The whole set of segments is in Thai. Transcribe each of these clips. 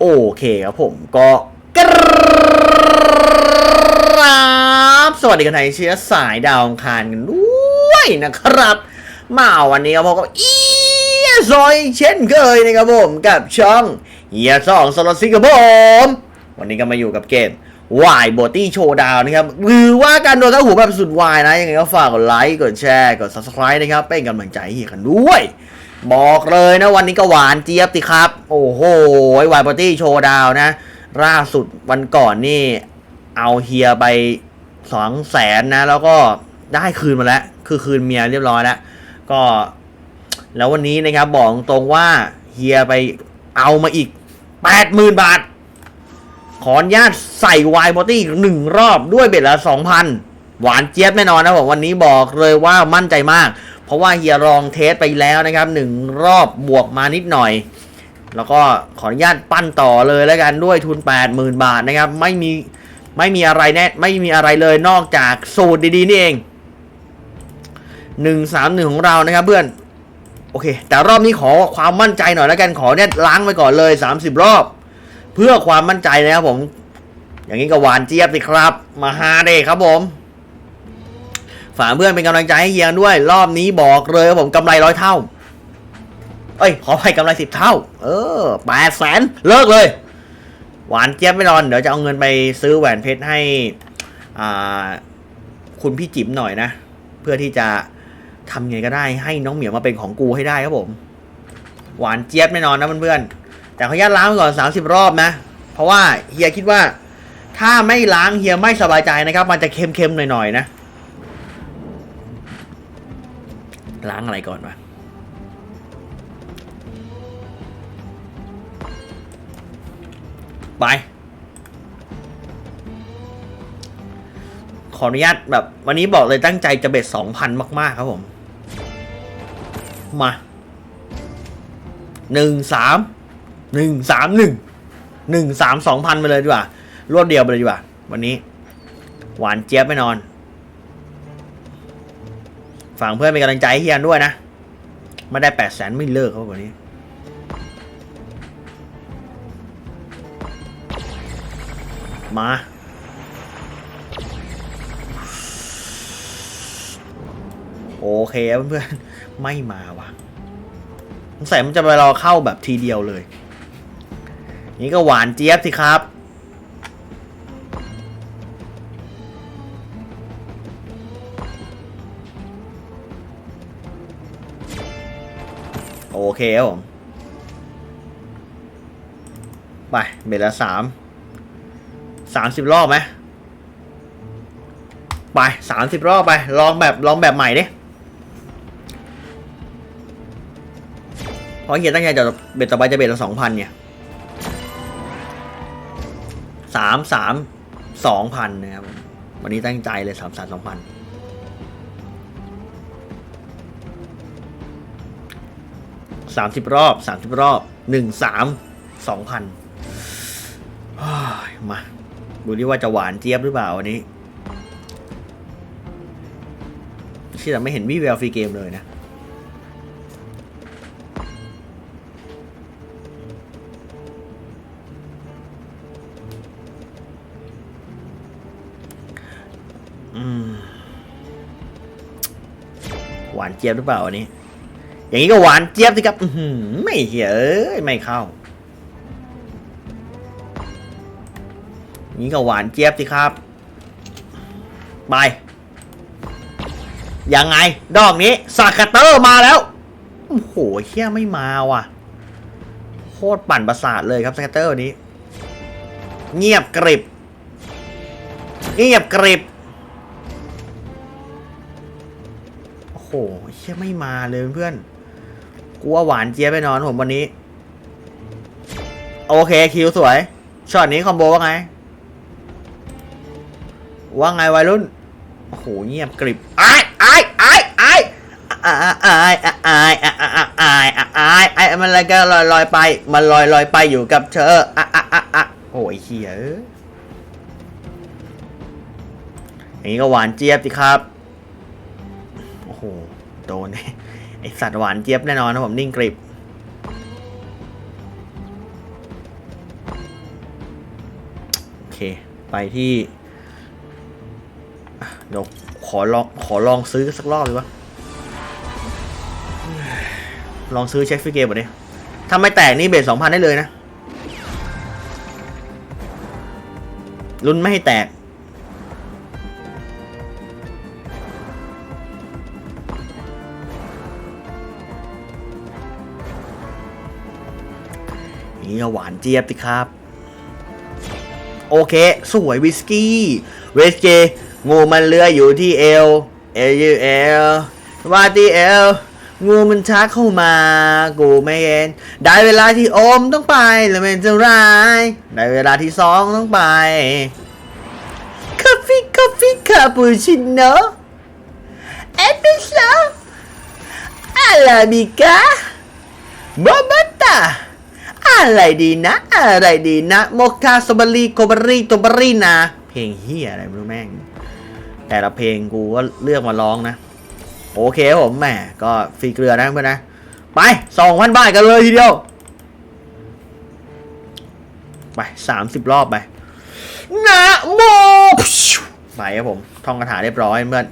โอเคครับผมก็กราบสวัสดีกันไทยเชื้อสายดาวองคารกันด้วยนะครับ มาวันนี้ครับผมก็อีซอยเช่นเคยนะครับผมกับช่องเฮียสองสล็อตซิกครับผม วันนี้ก็มาอยู่กับเกมวายโบตี้โชว์ดาวนะครับหรือว่าการโดนทั้งหูแบบสุดวายนะยังไงก็ฝากกดไลค์กดแชร์กด subscribe นะครับเป็นกำลังใจให้กันด้วย บอกเลยนะวันนี้ก็หวานเจี๊ยบสิครับ โอ้โหวายโบตี้โชว์ดาวนะ ล่าสุดวันก่อนนี่ เอาเฮียไปสองแสนนะ แล้วก็ได้คืนมาแล้ว คือคืนเมียเรียบร้อยแล้ว ก็ แล้ววันนี้นะครับบอกตรงว่าเฮียไปเอามาอีกแปดหมื่นบาท ขออนุญาตใส่วายบอตี้หนึ่งรอบด้วยเบ็ดละสองพันหวานเจี๊ยบแน่นอนนะผมวันนี้บอกเลยว่ามั่นใจมาก เพราะว่าเฮียลองเทสไปแล้วนะครับหนึ่งรอบบวกมานิดหน่อย แล้วก็ขออนุญาตปั้นต่อเลยแล้วกันด้วยทุน 80,000 บาทนะครับไม่มีไม่มีอะไรแน่ไม่มีอะไรเลยนอกจากสูตรดีๆนี่เอง131ของเรานะครับเพื่อน โอเค แต่รอบนี้ขอความมั่นใจหน่อยแล้วกันขอเนี่ยล้างไปก่อนเลย30รอบ เพื่อความมั่นใจนะครับผม อย่างนี้ก็หวานเจี๊ยบสิครับ มาฮาเด้ครับผม ฝากเพื่อนเป็นกำลังใจให้เฮียด้วย รอบนี้บอกเลยว่าผมกำไรร้อยเท่า เอ้ย ขอให้กำไรสิบเท่า เออแปดแสนเลิกเลย หวานเจี๊ยบไม่รอน เดี๋ยวจะเอาเงินไปซื้อแหวนเพชรให้อ่าคุณพี่จิ๋มหน่อยนะ เพื่อที่จะทำไงก็ได้ให้น้องเหมียวมาเป็นของกูให้ได้ครับผม หวานเจี๊ยบแน่นอนนะเพื่อนๆแต่ขออนุญาตล้างก่อน30รอบนะ เพราะว่าเฮียคิดว่า ถ้าไม่ล้างเฮียไม่สบายใจนะครับ มันจะเค็มๆหน่อยๆนะ ล้างอะไรก่อนวะไป ขออนุญาตแบบ วันนี้บอกเลยตั้งใจจะเบ็ดสองพันมาก ๆ ครับผม มาหนึ่งสามหนึ่งสามหนึ่งหนึ่งสามสองพันไปเลยดีกว่า รวดเดียวไปเลยดีกว่า วันนี้ หวานเจี๊ยบไม่นอน ฝั่งเพื่อนเป็นกำลังใจให้เฮียนด้วยนะ ไม่ได้แปดแสนไม่เลิกเขาวันนี้ มา โอเคเพื่อนๆ ไม่มาว่ะสงสัยมันจะไปรอเข้าแบบทีเดียวเลย นี่ก็หวานเจี๊ยบสิครับ เคครับผมไปเบ็ดละสามสามสิบรอบไหมไปสามสิบรอบไป ลองแบบลองแบบใหม่ดิเพราะเฮียตั้งใจจะเบ็ดต่อไปจะเบ็ดละสองพันเนี่ยสามสามสองพันนะครับ วันนี้ตั้งใจเลยสามสามสองพัน สามสิบรอบสามสิบรอบหนึ่งสามสองพันมาดูดิว่าจะหวานเจี๊ยบหรือเปล่าวันนี้ที่เราไม่เห็นวี่แววฟรีเกมเลยนะอืมหวานเจี๊ยบหรือเปล่าวันนี้ อย่างนี้ก็หวานเจี๊ยบสิครับอืไม่เหี้ยไม่เข้านี่ก็หวานเจี๊ยบสิครับไปยังไง ดอกนี้สากเตอร์มาแล้วโอ้โหเฮี้ยไม่มาว่ะโคตรปั่นประสาทเลยครับสากเตอร์วันนี้ เงียบกริบ เงียบกริบโอ้โหเฮี้ยไม่มาเลยเพื่อน กูว่าหวานเจี๊ยบไปนอนผมวันนี้ โอเคคิวสวยช็อตนี้คอมโบว่าไง ว่าไงวัยรุ่นโอ้โหเงียบกริบไอ้ไอ้ไอ้ไอ้ไอ้ไอ้ไอ้ไอ้ไอ้ไอ้ไอ้มันอะไรก็ลอยลอยไปมันลอยลอยไปอยู่กับเธออะอะอะอะโอ้ยเฮียอย่างนี้ก็หวานเจี๊ยบสิครับ โอ้โห โดนเนี่ย ไอสัตว์หวานเจี๊ยบแน่นอนนะผมนิ่งกริบโอเค ไปที่เดี๋ยวขอลองขอลองซื้อสักรอบเลยวะลองซื้อเช็คฟิกเกมก่อนดิถ้าไม่แตกนี่เบสสองพันได้เลยนะลุ้นไม่ให้แตก นี่ก็หวานเจี๊ยบสิครับ โอเค สวยวิสกี้ เวสเก งูมันเลื้อยอยู่ที่เอว เอลเอลว่าที่เอลงูมันชักเข้ามา กูไม่เห็น ได้เวลาที่โอมต้องไปแล้วมันจะร้าย ได้เวลาที่สองต้องไปคาฟิคาฟิคาปูชิโนเอสเปรสโซอาราบิก้าบอบัตตา อะไรดีนะ อะไรดีนะโมคาสตรอเบรีโกเบรี่ตัวเบรีนะเพลงเฮียอะไรไม่รู้แม่ง แต่ละเพลงกูก็เลือกมาร้องนะ โอเคผมแหมก็ฟรีเกลือนะเพื่อนนะ ไปสองพันบาทกันเลยทีเดียว ไปสามสิบรอบไปนะโมไปครับผม ท่องคาถาเรียบร้อยเพื่อน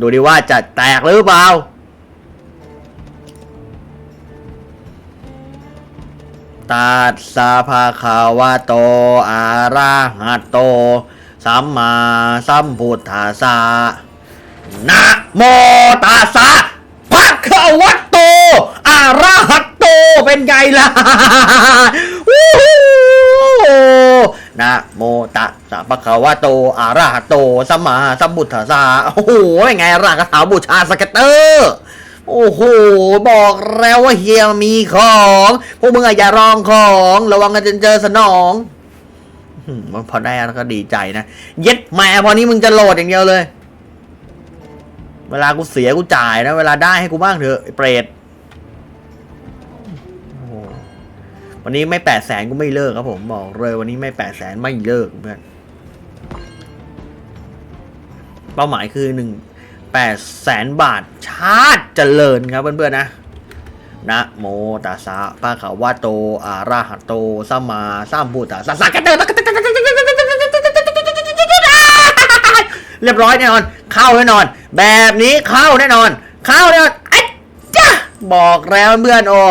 ดูดิว่าจะแตกหรือเปล่า ตัสสะภะคะวะโตอะระหะโต สัมมาสัมพุทธัสสะนะโมตัสสะภะคะวะโตอะระหะโต เป็นไงล่ะนะโมตัสสะภะคะวะโตอะระหะโต สัมมาสัมพุทธัสสะโอ้โหเป็นไงรากถาบูชาสเกตเตอร์ โอ้โห บอกแล้วว่าเฮียมีของ พวกมึงอะอย่ารองของ ระวังกันจนเจอสนองมันพอได้แล้วก็ดีใจนะ เย็ดแม่พอนี้มึงจะโหลดอย่างเดียวเลย เวลากูเสียกูจ่ายนะ เวลาได้ให้กูบ้างเถอะเปรตวันนี้ไม่แปดแสนกูไม่เลิกครับผมบอกเลยวันนี้ไม่แปดแสนไม่เลิกเพื่อนเป้าหมายคือหนึ่ง แปดแสนบาทชาติเจริญครับเพื่อนๆนะนะโมตัสสะภะคะวะโตอะระหะโตสัมมาสัมพุทธัสสะสักกะเตอเรียบร้อยแน่นอน เข้าแน่นอน แบบนี้เข้าแน่นอน เข้าแน่นอนไอ้จ้าบอกแล้วเพื่อนโอ้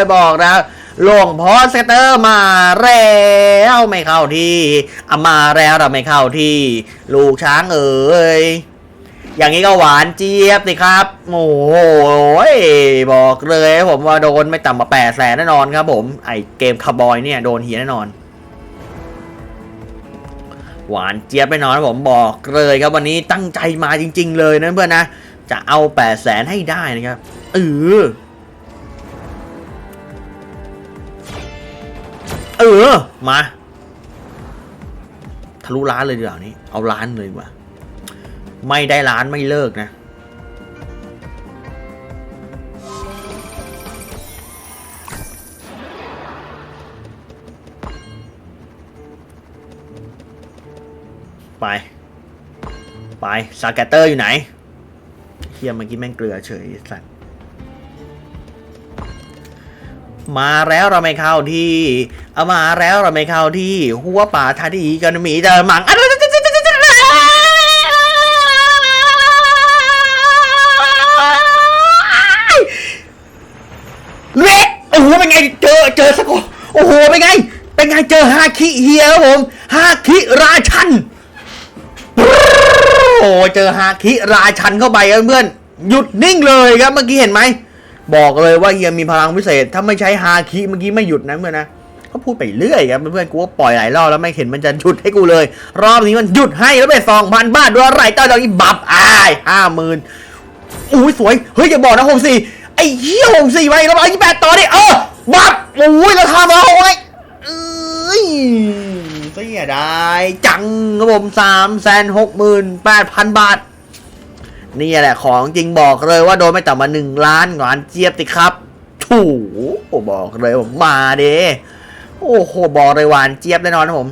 ยบอกแล้วหลวงพ่อสเตอร์มาแล้วไม่เข้าที่อามาแล้วเราไม่เข้าที่ ลูกช้างเอ๋ย อย่างนี้ก็หวานเจี๊ยบสิครับโอ้โหบอกเลยผมว่าโดนไม่ต่ำกว่าแปดแสนแน่นอนครับผม ไอเกมคาร์บอยเนี่ยโดนเหียแน่นอน หวานเจี๊ยบแน่นอนผมบอกเลยครับวันนี้ตั้งใจมาจริง ๆ เลยนะเพื่อนนะ จะเอาแปดแสนให้ได้นะครับเออเออ มา ทะลุล้านเลยดีกว่านี้ เอาล้านเลยดีกว่า ไม่ได้ร้านไม่เลิกนะ ไป ไปสแกเตอร์อยู่ไหนเฮียเมื่อกี้แม่งเกลือเฉยสัตว์มาแล้วเราไม่เข้าที่ เอามาแล้วเราไม่เข้าที่ หัวป่าทาดีกันมีแต่หมังอัน เละโอ้โหเป็นไงเจอเจอสักคนโอ้โหเป็นไง เป็นไงเจอฮาคิเฮียครับผมฮาคิราชันโอ้เจอฮาคิราชันเข้าไปครับเพื่อนหยุดนิ่งเลยครับเมื่อกี้เห็นไหมบอกเลยว่าเฮียมีพลังพิเศษ ถ้าไม่ใช้ฮาคิเมื่อกี้ไม่หยุดนะเพื่อนนะเขาพูดไปเรื่อยครับเพื่อนกูว่าปล่อยหลายรอบแล้วไม่เห็นมันจะหยุดให้กูเลย รอบนี้มันหยุดให้แล้วไปสองพันบาทด้วยไรเจ้าเจ้าอีบับอายห้าหมื่นอุ้ยสวยเฮ้ยอย่าบอกนะหกสี่ อ้เหี้ยหกสี่ไปแล้วร้อยยี่แปดต่อดิเออบับโอ้ยราคามาเอาไว้เอ้ยเสียดายจังครับผมสามแสนหกหมื่นแปดพันบาท นี่แหละของจริงบอกเลยว่าโดนไม่ต่ำมาหนึ่งล้านหวานเจี๊ยบติครับถูบอกเลยผมมาเด้โอ้โหบอกเลยหวานเจี๊ยบแน่นอนนะผม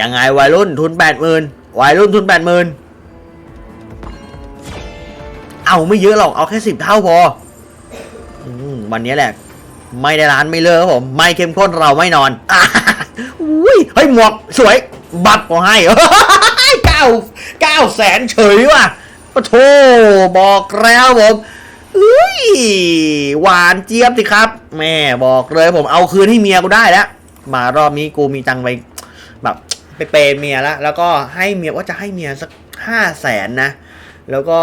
ยังไงวัยรุ่นทุนแปดหมื่นวัยรุ่นทุนแปดหมื่น เอาไม่เยอะหรอกเอาแค่สิบเท่าพออวันนี้แหละ ไม่ได้ร้านไม่เลิกครับผม ไม่เข้มข้นเราไม่นอนอุ้ยเฮ้ยหมวกสวย บัตรก็ให้เก้าเก้าแสนเฉยว่ะปะโทบอกแล้วผมเฮ้ยหวานเจี๊ยบสิครับ แม่บอกเลยผมเอาคืนให้เมียกูได้แล้ว มารอบนี้กูมีตังไปแบบไปเปย์เมียแล้วแล้วก็ให้เมียว่าจะให้เมียสักห้าแสนนะ แล้วก็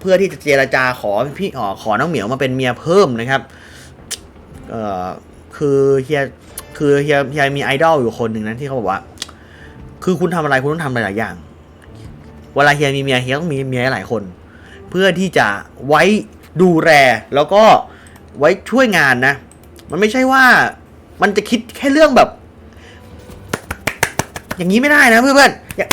เพื่อที่จะเจรจาขอพี่อ๋อขอน้องเหมียวมาเป็นเมียเพิ่มนะครับเอ่อคือเฮียคือเฮียเฮียมีไอดอลอยู่คนหนึ่งนะที่เขาบอกว่า คือคุณทำอะไรคุณต้องทำหลายๆอย่าง เวลาเฮียมีเมียเฮียต้องมีเมียหลายคน เพื่อที่จะไว้ดูแลแล้วก็ไว้ช่วยงานนะ มันไม่ใช่ว่ามันจะคิดแค่เรื่องแบบ อย่างนี้ไม่ได้นะเพื่อนๆอย่า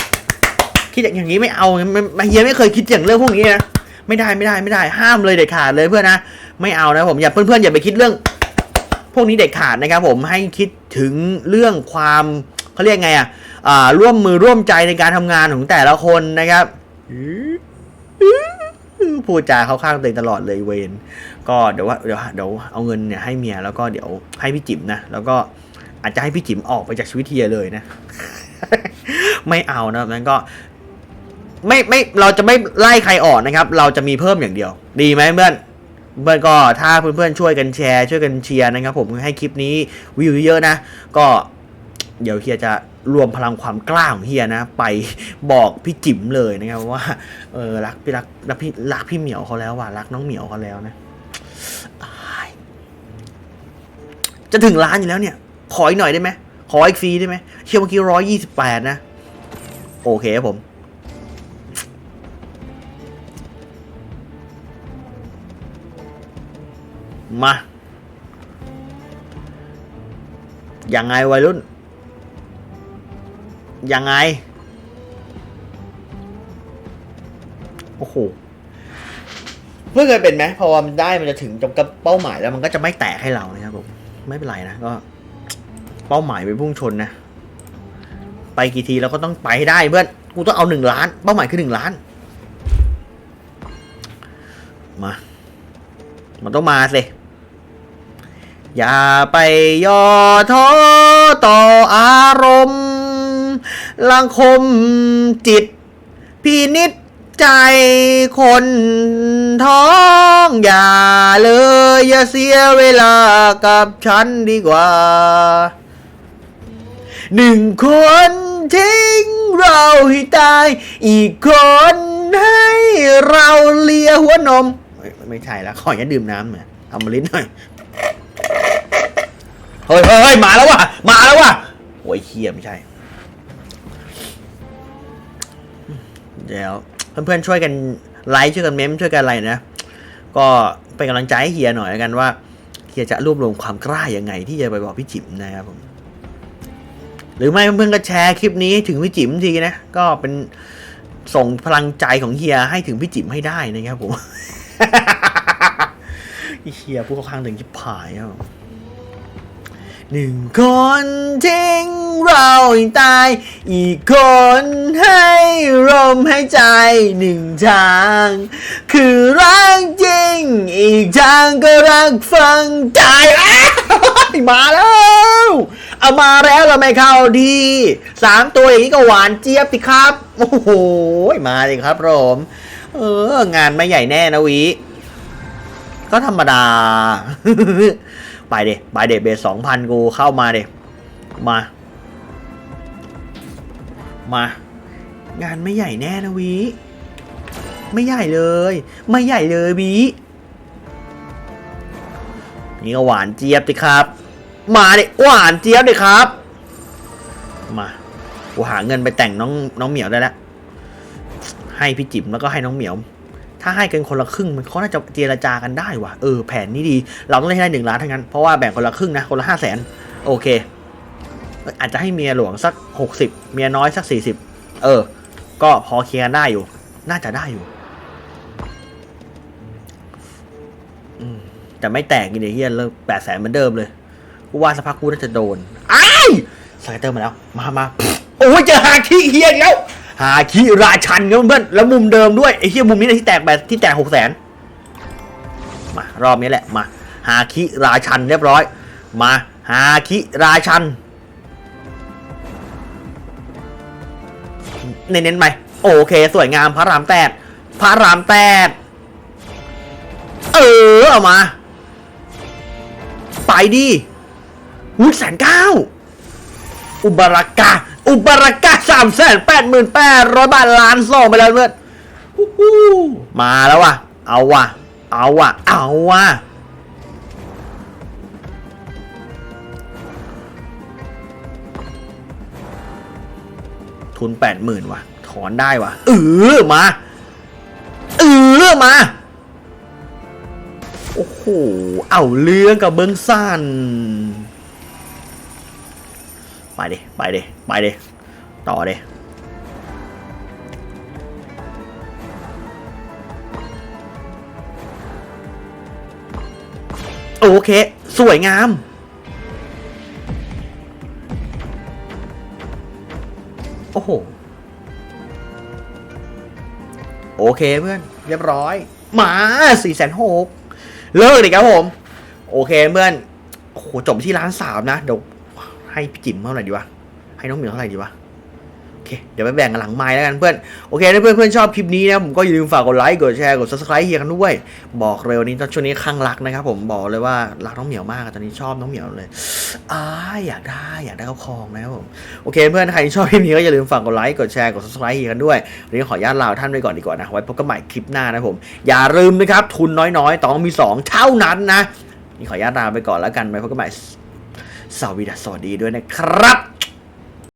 คิดอย่างนี้ไม่เอาไม่เฮียไม่เคยคิดอย่างเรื่องพวกนี้นะ ไม่ได้ไม่ได้ไม่ได้ห้ามเลยเด็ดขาดเลยเพื่อนนะไม่เอานะผมอย่าเพื่อนๆอย่าไปคิดเรื่อง พวกนี้เด็ดขาดนะครับผมให้คิดถึงเรื่องความเขาเรียกไงอะอ่าร่วมมือร่วมใจในการทำงานของแต่ละคนนะครับพูดจาเข้าข้างตัวเองตลอดเลยเวนก็เดี๋ยวว่าเดี๋ยวเดี๋ยวเอาเงินเนี่ยให้เมียแล้วก็เดี๋ยวให้พี่จิ๋มนะแล้วก็อาจจะให้พี่จิ๋มออกไปจากชีวิตเฮียเลยนะ ไม่เอานะนั้นก็ ไม่ไม่เราจะไม่ไล่ใครออกนะครับ เราจะมีเพิ่มอย่างเดียว ดีไหมเพื่อนเพื่อนก็ถ้าเพื่อนๆช่วยกันแชร์ช่วยกันเชียร์นะครับ ผมให้คลิปนี้วิวเยอะนะ ก็เดี๋ยวเฮียจะรวมพลังความกล้าของเฮียนะ ไปบอกพี่จิ๋มเลยนะครับว่าเออรักพี่รักรักพี่รักพี่เหมียวเขาแล้วว่ะรักน้องเหมียวเขาแล้วนะจะถึงล้านอยู่แล้วเนี่ย ขออีกหน่อยได้ไหมขออีกฟรีได้ไหมเชื่อเมื่อกี้ร้อยยี่สิบแปดนะ โอเคครับผม มายังไงวัยรุ่นยังไง โอ้โห เพื่อเคยเป็นไหมพอมันได้มันจะถึงจกับเป้าหมายแล้วมันก็จะไม่แตกให้เรานะครับผม ไม่เป็นไรนะ ก็ เป้าหมายไปพุ่งชนนะ ไปกี่ทีเราก็ต้องไปให้ได้เพื่อน กูต้องเอาหนึ่งล้าน เป้าหมายคือหนึ่งล้าน มา มันต้องมาสิ อย่าไปย่อท้อต่ออารมณ์ลังคมจิต พินิจใจคนท้อง อย่าเลย อย่าเสียเวลากับฉันดีกว่า หนึ่งคนทิ้งเราให้ตาย อีกคนให้เราเลียหัวนม ไม่ใช่แล้วขออย่าดื่มน้ำหน่อยเอมาลิ้นหน่อย เฮ้ยเฮ้ยมาแล้วว่ะ มาแล้วว่ะโอ้ยเคียไม่ใช่ เดี๋ยวเพื่อนๆช่วยกันไลค์ช่วยกันเมมช่วยกันอะไรนะ ก็เป็นกำลังใจให้เฮียหน่อยกันว่าเฮียจะรวบรวมความกล้ายังไง ที่จะไปบอกพี่จิ๋มนะครับผม หรือไม่เพื่อนๆก็แชร์คลิปนี้ถึงพี่จิ๋มทีนะ ก็เป็นส่งพลังใจของเฮียให้ถึงพี่จิ๋มให้ได้นะครับผม เฮียผู้เข้าข้างถึงจิบผายครับหนึ่งคนทิ้งเราตาย อีกคนให้ลมหายใจหนึ่งทาง คือรักจริง อีกทางก็รักฟังใจอ้าวมาแล้วเอามาแล้วเราไม่เข้าดีสามตัวอย่างนี้ก็หวานเจี๊ยบสิครับ โอ้โห มาสิครับผม เออ งานไม่ใหญ่แน่นะวิ ก็ธรรมดา ไปเดไปเดเบสสองพันกูเข้ามาเดมา มา งานไม่ใหญ่แน่นะวีไม่ใหญ่เลย ไม่ใหญ่เลยวีนี่ก็หวานเจี๊ยบดิครับ มาเดหวานเจี๊ยบดิครับ มากูหาเงินไปแต่งน้องน้องเหมียวได้แล้วให้พี่จิ๋มแล้วก็ให้น้องเหมียว ถ้าให้กันคนละครึ่งมันเขาน่าจะเจรจากันได้ว่ะเออแผนนี้ดี เราต้องได้ให้ได้หนึ่งล้านทั้งนั้นเพราะว่าแบ่งคนละครึ่งนะคนละห้าแสนโอเค อาจจะให้เมียหลวงสักหกสิบเมียน้อยสักสี่สิบเออ ก็พอเคลียร์ได้อยู่ น่าจะได้อยู่แต่ไม่แตกกินเดียเฮียเลิกแปดแสนเหมือนเดิมเลยกูว่าสักพักกูน่าจะโดนไอ้ายสไลเตอร์มาแล้ว มามาโอ้ยเจอหาขี้เฮียแล้ว หาขี้ราชันครับเพื่อนแล้วมุมเดิมด้วยไอ้เฮียมุมนี้นะที่แตกแบบที่แตกหกแสนมารอบนี้แหละมาฮาคิราชันเรียบร้อย มาฮาคิราชันเน้นๆไปโอเค สวยงามพระรามแปดพระรามแปดเออเอามา ไปดิอุ้ยแสนเก้าอุบารักกา อุบารักกาสามแสนแปดหมื่นแปดร้อยบาทล้านสองไปแล้วเพื่อนมาแล้วว่ะ เอาว่ะ เอาว่ะ เอาว่ะ ทุนแปดหมื่นว่ะ ถอนได้ว่ะ เออมา เออมา โอ้โห เอาเรื่องกับเบิ้งสั้น ไปดิไปดิไปดิต่อดิโอเค สวยงาม โอ้โห โอเคเพื่อน เรียบร้อย มาสี่แสนหกเลิกเลยครับผม โอเคเพื่อนโอ้โหจบที่ร้านสามนะ เดี๋ยว ให้พี่จิ๋มเท่าไหร่ดีวะ ให้น้องเหมียวเท่าไหร่ดีวะ โอเค เดี๋ยวไปแบ่งกันหลังไม้แล้วกันเพื่อน โอเคถ้าเพื่อนเพื่อนชอบคลิปนี้นะผมก็อย่าลืมฝากกดไลค์ กดแชร์ กด subscribe เฮียกันด้วย บอกเร็วนี้ตอนช่วงนี้ข้างรักนะครับผม บอกเลยว่ารักน้องเหมียวมาก ตอนนี้ชอบน้องเหมียวเลยอ้าอยากได้อยากได้เขาครองนะครับผม โอเคเพื่อนใครที่ชอบคลิปนี้ก็อย่าลืมฝากกดไลค์ กดแชร์ กด subscribe เฮียกันด้วยวันนี้ขออนุญาตลาท่านไปก่อนดีกว่านะ ไว้พบกันใหม่คลิปหน้านะผม อย่าลืมนะครับ ทุนน้อยๆต้องมี 2 เท่านั้นนะนี่ขออนุญาตลาไปก่อนแล้วกันไว้พบกันใหม่ สวัสดีด้วยนะครับ